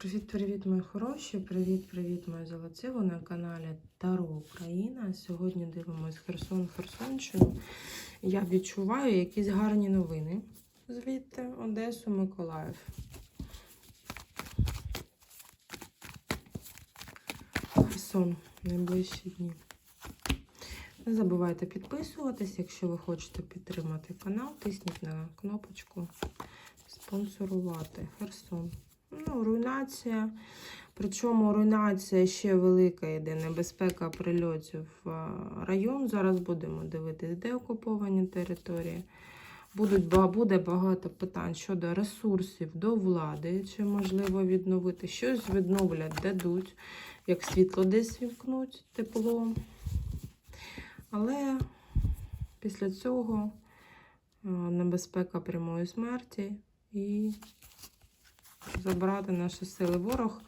Привіт-привіт, мої хороші! Привіт-привіт, мої золоті! Ви на каналі Таро Україна. Сьогодні дивимось Херсон, Херсонщину. Я відчуваю якісь гарні новини. Звідти Одесу, Миколаїв. Херсон найближчі дні. Не забувайте підписуватись, якщо ви хочете підтримати канал, тисніть на кнопочку спонсорувати. Херсон. Ну, руйнація. Причому руйнація ще велика йде, небезпека прильотів в район. Зараз будемо дивитись, де окуповані території. Будуть, буде багато питань щодо ресурсів до влади, чи можливо відновити. Щось відновлять, дадуть, як світло десь вімкнуть, тепло. Але після цього е, небезпека прямої смерті і забрати наші сили. Ворог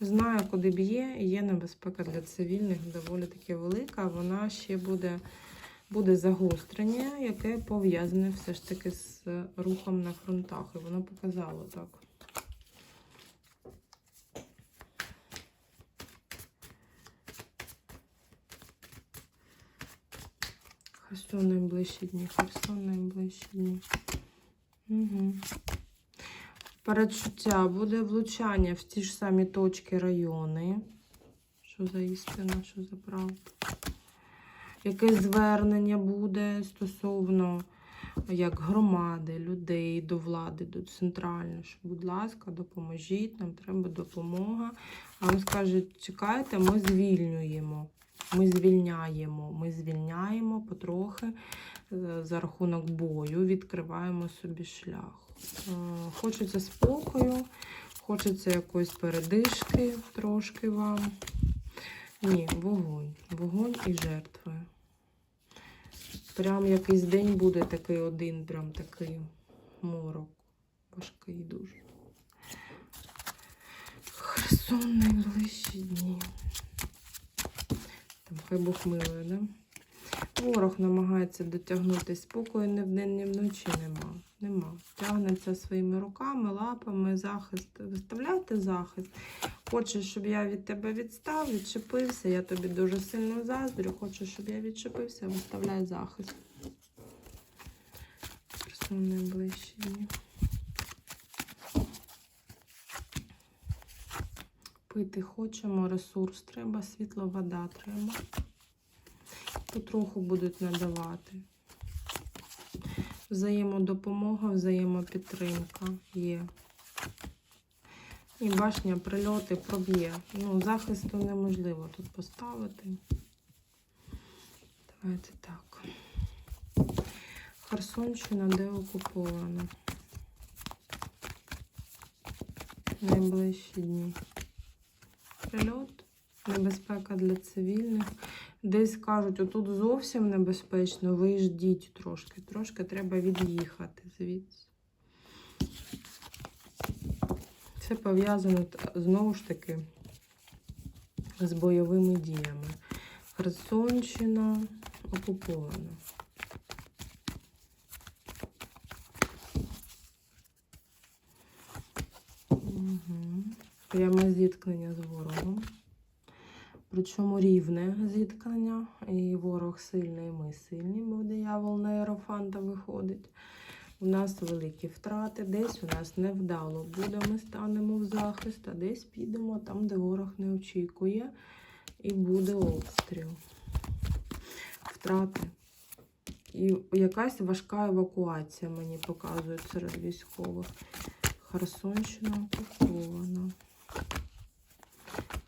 знає, куди б'є, є небезпека для цивільних доволі таки велика. Вона ще буде, буде загострення, яке пов'язане все ж таки з рухом на фронтах. І воно показало так. Херсон найближчі дні, Херсон найближчі дні. Угу. Передчуття буде влучання в ті ж самі точки райони. Що за істина, що за правда? Якесь звернення буде стосовно як громади, людей до влади, до центральної, що, будь ласка, допоможіть, нам треба допомога. Вам скажуть, чекайте, ми звільнюємо. Ми звільняємо, ми звільняємо потрохи е, за рахунок бою, відкриваємо собі шлях. Е, Хочеться спокою, хочеться якоїсь передишки трошки вам. Ні, вогонь. Вогонь і жертви. Прям якийсь день буде такий один, прям такий морок. Важкий дуже. Херсон найближчі дні. Там хай да? Ворог намагається дотягнути спокою ні вдень, ні вночі нема. Нема. Тягнеться своїми руками, лапами, захист. Виставляйте захист. Хочеш, щоб я від тебе відстав, відчепився. Я тобі дуже сильно заздрю. Хочеш, щоб я відчепився, виставляй захист. Персони найближчі Пити хочемо, ресурс треба, світло, вода треба. Потроху будуть надавати. Взаємодопомога, взаємопідтримка є. І башня прильоти проб'є. Ну, захисту неможливо тут поставити. Давайте так. Херсонщина де окупована. Найближчі дні. Прильот, небезпека для цивільних. Десь кажуть, отут зовсім небезпечно, ви ждіть трошки. Трошки треба від'їхати звідси. Це пов'язано знову ж таки з бойовими діями. Херсонщина окупована. Угу. Пряме зіткнення з ворогом. Причому рівне зіткнення. І ворог сильний, і ми сильні, бо диявол на Єрофанта виходить. У нас великі втрати, десь у нас невдало буде, ми станемо в захист, а десь підемо там, де ворог не очікує, і буде обстріл. Втрати. І якась важка евакуація мені показують серед військових. Херсонщина окупована.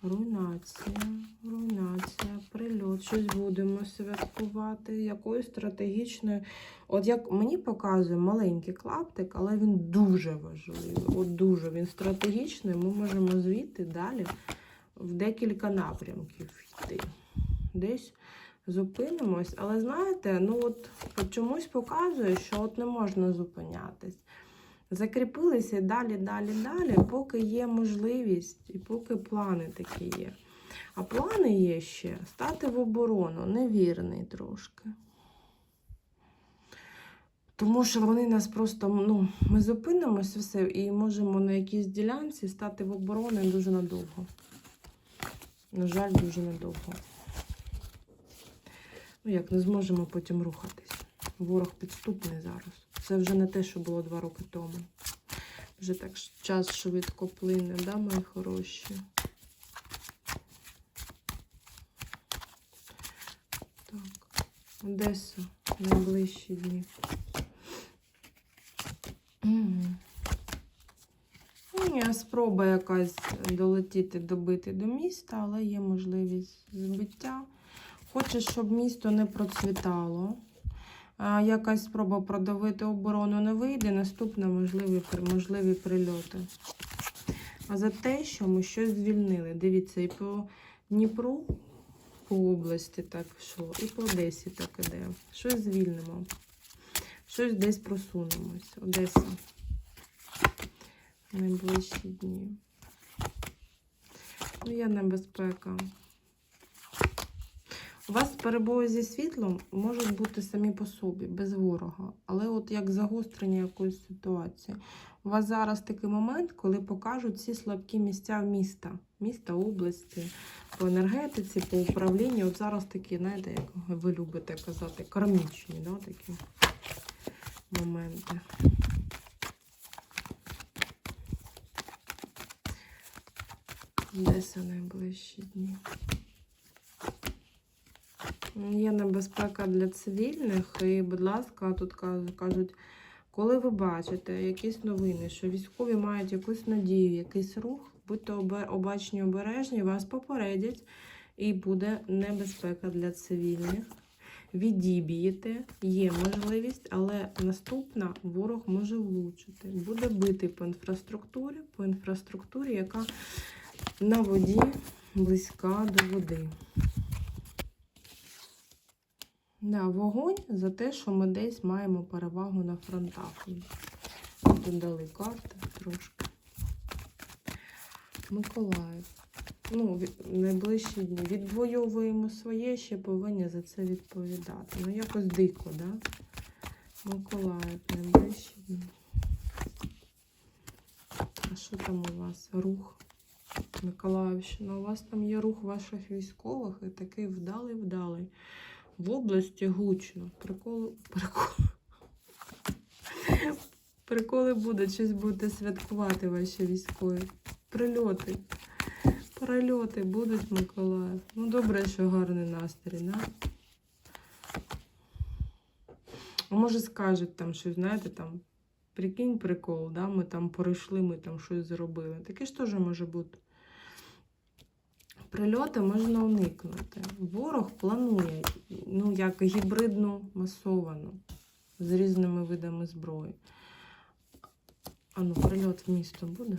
Руйнація, руйнація, прильот. Щось будемо святкувати. Якоюсь стратегічною. От як мені показує маленький клаптик, але він дуже важливий. От дуже він стратегічний. Ми можемо звідти далі в декілька напрямків йти. Десь зупинимось. Але знаєте, ну от чомусь показує, що от не можна зупинятись. Закріпилися далі, далі, далі, поки є можливість і поки плани такі є. А плани є ще стати в оборону, невірний трошки. Тому що вони нас просто, ну, ми зупинимося все і можемо на якійсь ділянці стати в оборону дуже надовго. На жаль, дуже надовго. Ну як, не зможемо потім рухатись. Ворог підступний зараз. Це вже не те, що було два роки тому. Вже так час швидко плине, да, мої хороші? Так, Одеса, найближчі дні. Мгм. Ні, спроба якась долетіти, добити до міста, але є можливість збиття. Хоче, щоб місто не процвітало. Якась спроба продавити оборону не вийде. Наступне можливі, можливі прильоти. А за те, що ми щось звільнили. Дивіться, і по Дніпру, по області так йшло, і по Одесі так іде. Щось звільнимо. Щось десь просунемось. Одеса. Найближчі дні. Ну, є небезпека. У вас перебої зі світлом можуть бути самі по собі, без ворога. Але от як загострення якоїсь ситуації. У вас зараз такий момент, коли покажуть всі слабкі місця міста, міста, області, по енергетиці, по управлінню. От зараз такі, знаєте, як ви любите казати, кармічні, да, такі моменти. Одеса найближчі дні. Є небезпека для цивільних, і, будь ласка, тут кажуть- коли ви бачите якісь новини, що військові мають якусь надію, якийсь рух, будьте обачні, обережні, вас попередять, і буде небезпека для цивільних. Відіб'єте, є можливість, але наступна ворог може влучити. Буде бити по інфраструктурі, по інфраструктурі, яка на воді близька до води. Да, вогонь за те, що ми десь маємо перевагу на фронтах. Тут дали карти трошки. Миколаїв. Ну, найближчі дні. Відвоюємо своє, ще повинні за це відповідати. Ну, якось дико, да? Миколаїв, найближчі дні. А що там у вас? Рух. Миколаївщина. У вас там є рух ваших військових і такий вдалий-вдалий. В області гучно. Приколи, приколи. Приколи будуть, щось будете святкувати ваші військові. Прильоти. Прильоти будуть, Миколаїв. Ну, добре, що гарний настрій, да? А може скажуть там щось, знаєте, там, прикинь прикол, да? ми там пройшли, ми там щось зробили. Таке ж теж може бути. Прильоти можна уникнути. Ворог планує, ну, як гібридну масовану з різними видами зброї. А ну, прильот в місто буде?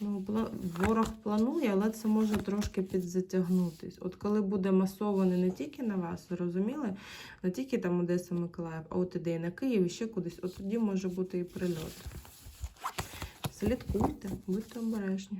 Ну, ворог планує, але це може трошки підзатягнутись. От коли буде масований не тільки на вас, зрозуміли? Не тільки там Одеса, Миколаїв, а от іде і на Київ, і ще кудись. От тоді може бути і прильот. Слідкуйте, будьте обережні.